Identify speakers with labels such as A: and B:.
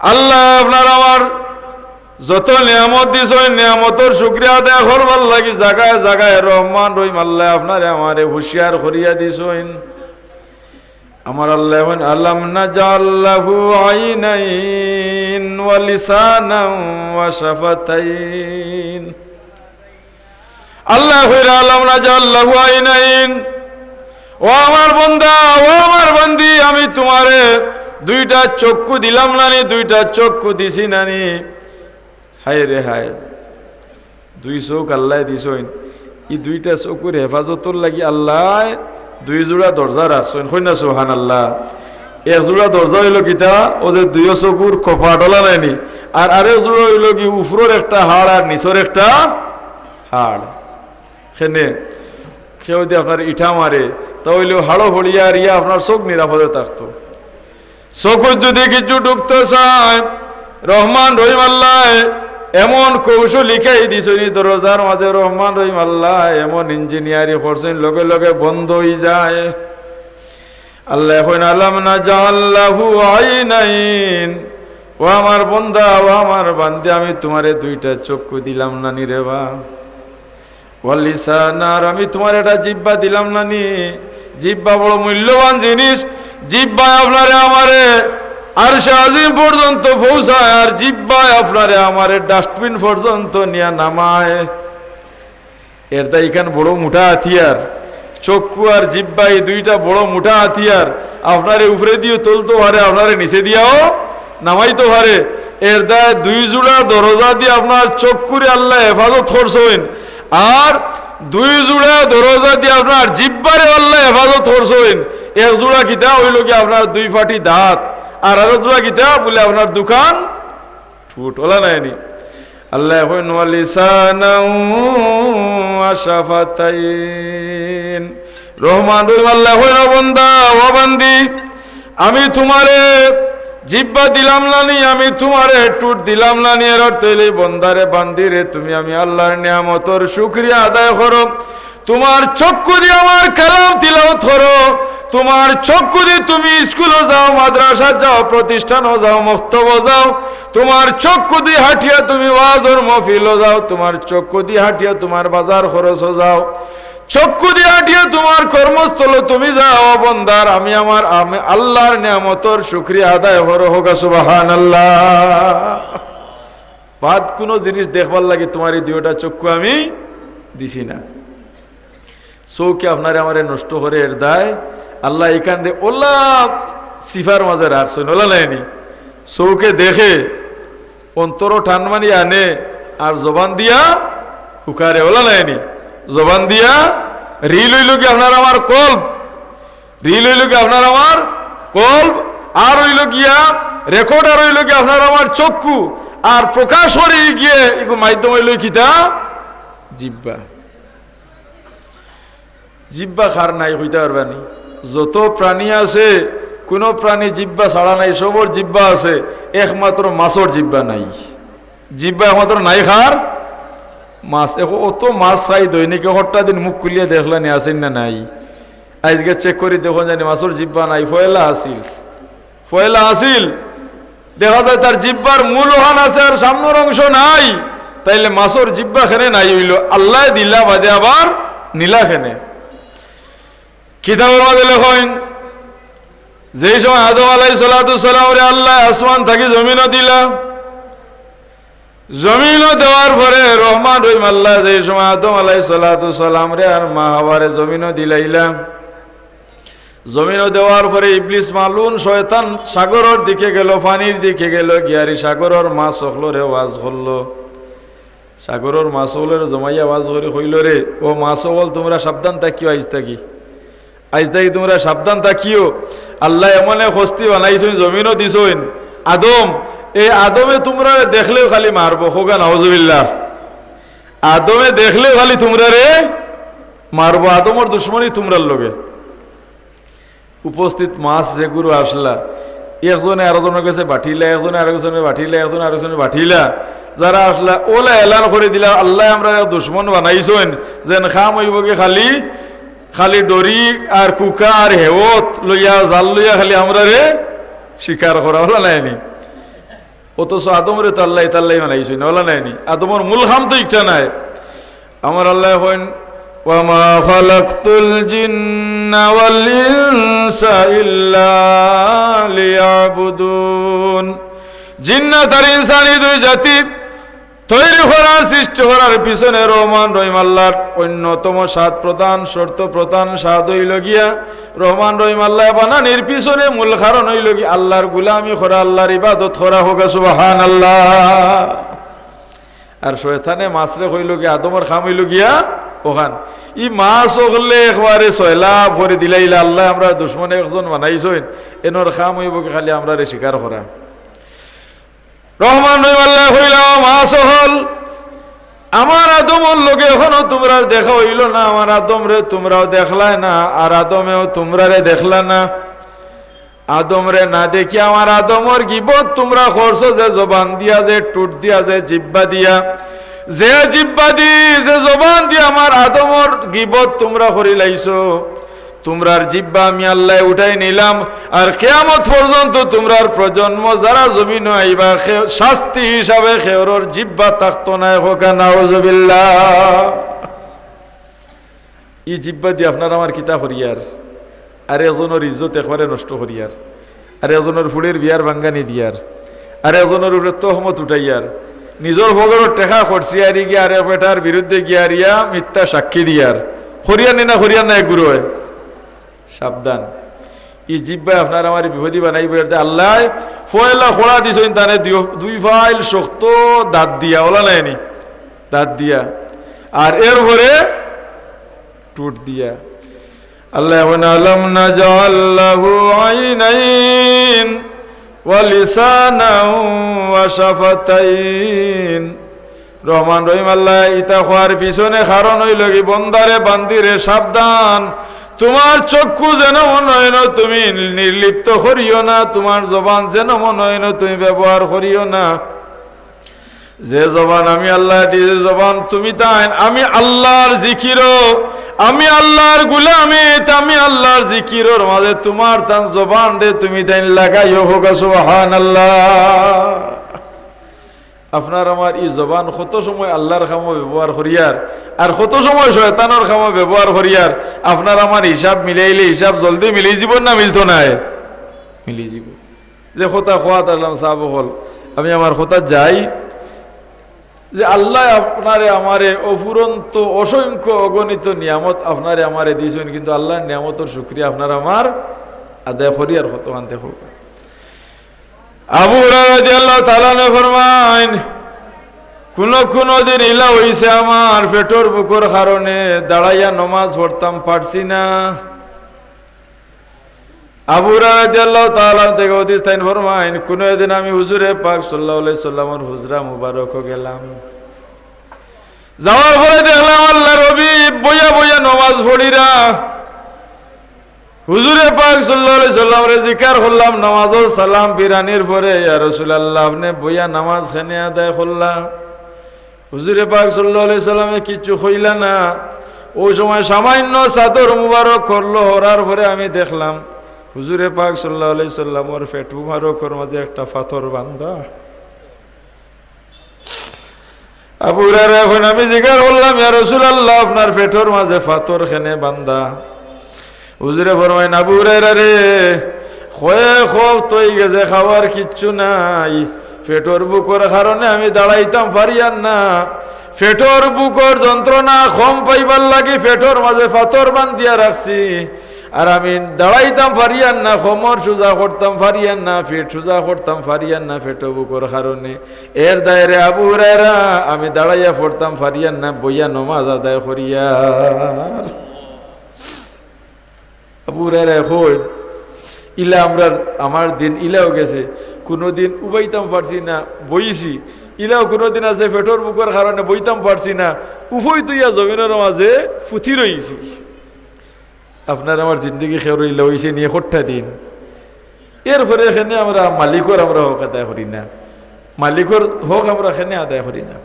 A: আল্লাহ আপনার আমার যত নিয়ামত দিছ নিয়ামতর শুক্রিয়া আদায় করবার লাগি, জাগায় জাগায় রহমান রহিম, আল্লাহ আপনারে আমারে হুঁশিয়ার করিয়া দিছইন আমার আল্লাহ আলাম না জাল্লাহু আইনাইন আল্লাহ না জাল্লাহু আইনাইন। ও আমার বন্দা, ও আমার বন্দি, আমি তোমারে দুইটা চক্ষু দিলাম নানি, দুইটা চক্ষু দিছি নানি। হায় রে হায়, দুই চোখ আল্লাহ দিছইন ই দুইটা চকুর হেফাজতর লাগি আল্লাহ দুই জোড়া দরজা রাখছেন কইনা সোহান আল্লাহ এক জোড়া দরজা হইল কিতা? ও যে দুই চকুর কপা ডলা নাইনি আর আরেক জোড়া হইল কি উপরের একটা হাড় আর নিচের একটা হাড়। সেনে কেউ যদি আপনার ইটা মারে তাহলে হাড়ো হলিয়া আর ইয়া আপনার চোখ নিরাপদে থাকতো। চোখত যদি কিছু ঢুকতে চায়, রহমান রহিম আল্লাহ এমন কৌশল লিখাই দিছনি দরজার মাঝে, রহমান রহিম আল্লাহ এমন ইঞ্জিনিয়ারি করছেন, লগে লগে বন্ধ হয়ে যায়। আল্লাহ এখন আলাম না জাল্লাহু আইনাইন? ও আমার বন্ধা, ও আমার বান্দে, আমি তোমারে দুইটা চক্ষু দিলাম না নি রে বা। ওয়ালিসানার আমি তোমার একটা জিব্বা দিলাম না নি জিব্বা বড় মূল্যবান জিনিস। জিব্বা আপনারে আমারে আর আজিম পর্যন্ত পৌঁছায়, আর জিব্বায় আপনারে আমারে ডাস্টবিন পর্যন্ত নিয়ে নামায়। এর তাই এখান বড় মোটা হাতিয়ার, চক্ষু আর জিব্বা এই দুইটা বড় মোটা হাতিয়ার আপনারে উপরে দিয়ে তুলতো পারে, আপনারে নিচে দিয়াও নামাইতো পারে। এর দায় দুই জোড়া দরজা দিয়ে আপনার চক্ষুরে আল্লাহ হেফাজত করছেন, আর দুই জোড়া দরজা দিয়ে আপনার জিব্বারে আল্লাহ হেফাজত করছেন। এক জোড়া কিতা হইল কি আপনার দুই ফাটি দাঁত, আর আরও জোড়া কিতা বলে আপনার দোকান ঠুট ওলা নাইনি আল্লাহ ওয়ালিসানাউ আশাফাতাইন। রহমান রহিম, আল্লাহ হইন বন্দা, ও বান্দি, আমি তোমারে জিব্বা দিলাম নানি আমি তোমারে টুট দিলাম নানি এর অর্থ হইলে বন্দারে বান্দিরে তুমি আমি আল্লাহর নিয়ামতর শুক্রিয়া আদায় করো, তোমার চক্ষু দিয়ে আমার কালাম তিলাও ধরো তোমার চক্ষু দিয়ে তুমি স্কুলে যাও, মাদ্রাসা যাও প্রতিষ্ঠানও যাও মস্তব যাও। তোমার চক্ষু দিয়ে হাঁটিয়া তুমি ওয়াজর মফিলও যাও। তোমার চক্ষু দিয়ে হাঁটিয়া তোমার বাজার খরচও যাও। চক্ষু দিয়ে হাঁটিয়া তোমার কর্মস্থল তুমি যাও বন্দার। আমি আমার, আমি আল্লাহর নিয়ামতর শুক্রিয়া আদায় হরো হোক সুবাহান আল্লাহ বাদ কোনো জিনিস দেখবার লাগে তোমার এই দুইটা চক্ষু আমি দিছি না। চৌকে আপনারে আমারে নষ্ট করে এর দায়। আল্লাহ এখান এখানে ওলা সিফার মাঝে রাখছেন, ওলা নাইনি চৌকে দেখে অন্তর ঠানমানি আনে, আর জবান দিয়া হুকারে, ওলা নাইনি জবান দিয়া রিল হইল কি আপনার আমার কল্প? রিল হইল কি আপনার আমার কল্প? আর হইল গিয়া রেকর্ড আর হইল কি আপনার আমার চক্ষু? আর প্রকাশ করে গিয়ে এগো মাধ্যম হইল কিতা জিব্বা। জিব্বা খার নাই, হইতে পারবানি যত প্রাণী আছে, কোন প্রাণী জিব্বা ছাড়া নাই, সবর জিব্বা আছে, একমাত্র মাছর জিব্বা নাই। জিব্বা একমাত্র নাই খার মাছ। এখন অত মাছ চাই দৈনিক হট্টা দিন মুখ খুলিয়ে দেখলেনি আসেন না নাই। আজকে চেক করি, দেখুন জানি মাছর জিব্বা নাই, ফয়লা আসিল ফয়লা আসিল দেখা যায় তার জিব্বার মূল ওহান আছে আর সামনের অংশ নাই। তাইলে মাছর জিব্বা খেনে নাই হইল। আল্লাহ দিলা বাদে আবার নীলা খেনে। কিতাবের মাঝে লেখেন যেই সময় আদম আলাই সালাম আল্লাহ আসমান থাকি জমিনও দিলা জমিনও দেওয়ার পরে রহমান রহিম আল্লাহ যেই সময় আদম আলাই সালাম রে আর মা হওয়ারে দিলাইলাম। জমিনও দেওয়ার পরে ইবলিস মালুন শয়তান সাগরের দিকে গেল, পানির দিকে গেল, গিয়ারি সাগরের মাছ হলো রে, ওয়াজ করল সাগরের মাছ হলো রে, জমাইয়া ওয়াজ করে হইল রে, ও মাছ বল তোমরা সাবধান থাকিও আইস থাকি। আইস থাকি তোমরা সাবধান থাকিও। আল্লাহ এমন এক হস্তি বানাইছেন, জমিনও দিছইন আদম, এই আদমে তোমরা দেখলেও খালি মারবো, হোগা নজবিল্লা আদমে দেখলেও খালি তোমরা রে মারবো, আদমর দুশ্মনী তোমরার লগে। উপস্থিত মাছ যেগুলো আসলা, একজনে আরেকজনের কাছে বাঠিলা একজনে আরেকজনে বাঠিলা একজনে আরেকজনে বাঠিলা যারা আসলা, ওলা এলান করে দিলা, আল্লাহ আমরা দুশ্মন বানাইছেন, যেন খাম হইবকে খালি। খালি ডরি আর কুকা আর হেওত লইয়া জাল লইয়া খালি আমরা রে শিকার করা হলো নাইনি। অথচ আদমরে তাল্লাই তাল্লাই মানাইছি হলা নাইনি। আদমর মূল হাম তো ইচ্ছা নাই। আমার আল্লাহ হইন, ওয়ামা খালাকতুল জিন্না ওয়াল ইনসা ইল্লা লিয়াবুদুন। জিন্নাত আর ইনসানি দুই জাতির তৈরি করার সৃষ্টি করার পিছনে রহমান রহিম আল্লাহর অন্যতম সাত প্রধান শর্ত প্রধান সাত হইল গিয়া রহমান রহিম আল্লাহ বানানির পিছনে মূল কারণ হইল গিয়া, আল্লাহর গুলামি করা, আল্লাহর ইবাদত করা, হোক সুবাহান আল্লাহ আর শয়তানে মাছরে হইল গিয়া, আদমর খাম হইল গিয়া, ওখান। ই মাছ ওগলে একবারে সয়লা ভরে দিলাইলা, আল্লাহ আমরা দুশ্মনে একজন বানাইছইন, এনর খাম হইব খালি আমরা রে স্বীকার করা। রহমান রহিম আল্লাহ হইল মাছ হল আমার আদমর লোকে এখনও তোমরা দেখা হইল না, আমার আদম রে তোমরাও দেখলাই না, আর আদমেও তোমরা রে দেখলা না। আদম রে না দেখি আমার আদমর গিবত, তোমরা করছ যে জবান দিয়া, যে টুট দিয়া, যে জিব্বা দিয়া। যে জিব্বা দি, যে জবান দিয়া আমার আদমর গিবত তোমরা করি লাইছো তোমরার জিব্বা আমি আল্লাহ উঠাই নিলাম, আর কেয়ামত পর্যন্ত তোমরার প্রজন্ম যারা জমিন আইবা শাস্তি হিসাবে খেওরর জিব্বা থাকতো না হোকা নাউজুবিল্লাহ। ই জিব্বা দিয়ে আপনার আমার কিতা করিয়ার আর এজনের ইজ্জত একবারে নষ্ট করিয়ার আর এজনের ফুলের বিয়ার ভাঙ্গানি দিয়ার। আর এজনের উপরে তহমত উঠাইয়ার। নিজের ভগরের টেকা করছি, আর গিয়া আর বেটার বিরুদ্ধে গিয়ার ইয়া মিথ্যা সাক্ষী দিয়ার। হরিয়ার নি না হরিয়ার না এক গুরু হয় সাবধান। ই জিব্বাই আপনার আমার বিপদী বানাইব এতে আল্লাহ, ফয়লা খোড়া দিছ তানে দুই ফাইল শক্ত দাঁত দিয়া, ওলা নাইনি, দাঁত দিয়া। আর এর পরে টুট দিয়া। আল্লাহ আলম না জাল্লাহু আইনাইন ওয়ালিসানা ওয়াশাফাতাইন রহমান রহিম আল্লাহ, ইতা খোয়ার পিছনে কারণ হইল কি, বন্দারে বান্দিরে সাবধান। তোমার চক্ষু যেন মনে তুমি নির্লিপ্ত করিও না। তোমার জবান যেন মনে তুমি ব্যবহার করিও না। যে জবান আমি আল্লাহ দিয়ে জবান তুমি তাই আমি আল্লাহর জিকির আমি আল্লাহর গুলামি আমি আল্লাহর জিকিরর মাঝে তোমার তান জবান রে তুমি তাই লাগাইও হোক সুবহান আল্লাহ আপনার আমার এই জবান কত সময় আল্লাহর খামো ব্যবহার করিয়ার? আর কত সময় শয়তানোর খামো ব্যবহার করিয়ার? আপনার আমার হিসাব মিলাইলে হিসাব জলদি মিলি যাব না মিলতো নাই? মিলি যাব যে কথা খোয়াত আল্লাহ সাহাব হল আমি আমার কথা যাই। যে আল্লাহ আপনারে আমারে অফুরন্ত অসংখ্য অগণিত নিয়ামত আপনারে আমারে দিয়েছেন, কিন্তু আল্লাহর নিয়ামতের শুক্রিয়া আপনার আমার আদায় করি আর কত আনতে হোক আবু তালানে ফরমাইন কোন কোন দিন ইলা হইছে আমার পেটর বুকুর কারণে দাঁড়াইয়া নমাজ পড়তাম পারছি না। আবু রাদিয়াল্লাহু তাআলা থেকে হদিস তাইন ফরমাইন কোন দিন আমি পাক হুজরা গেলাম। দেখলাম আল্লাহ রবি বইয়া পড়িরা। হুজুরে পাক আলাইহি সাল্লামের জিকার করলাম, নামাজও সালাম, বিরানির পরে, ইয়া রাসূলুল্লাহ আপনি বইয়া নামাজ খানে আদায় করলাম। হুজুরে পাক আলাইহি সাল্লামে কিচ্ছু হইলা না। ওই সময় সামান্য চাদর মুবারক করল হরার পরে আমি দেখলাম, হুজুরে পাক সাল্লাহ আলাই সাল্লামর ফেট মুবারকর মাঝে একটা পাথর বান্ধা আবুরার এখন আমি জিজ্ঞাসা করলাম, ইয়া রসুল আপনার পেটর মাঝে পাথর খেনে বান্ধা হুজুরে ফরমাইন আবুরার রে, খয়ে খোক তৈ গেছে, খাওয়ার কিচ্ছু নাই। পেটর বুকর কারণে আমি দাঁড়াইতাম, পারিয়ার না। পেটর বুকর যন্ত্রণা খম পাইবার লাগি পেটর মাঝে পাথর বান্ধিয়া রাখছি। আর আমি দাঁড়াইতাম পারিয়ান না খমর সোজা করতাম পারিয়ান না, ফেট সোজা করতাম পারিয়ান না, ফেটো বুকর কারণে। এর দায়রে আবু হুরায়রা, আমি দাঁড়াইয়া পড়তাম পারিয়ান না, বইয়া নমাজ আদায় করিয়ার আবু হুরায়রা ইলা আমরা আমার দিন ইলাও গেছে। কোনো দিন উবাইতাম পারছি না, বইছি। ইলাও কোনো দিন আছে ফেটোর বুকর কারণে বইতাম পারছি না, উভয় তুইয়া জমিনের মাঝে ফুথি রইছি। আপনার আমার জিন্দগি খেয়ে রইল হয়েছে নিয়ে হট্টা দিন। এরপরে এখানে আমরা মালিকর আমরা হক আদায় করি না। মালিকর হক আমরা এখানে আদায় করি না।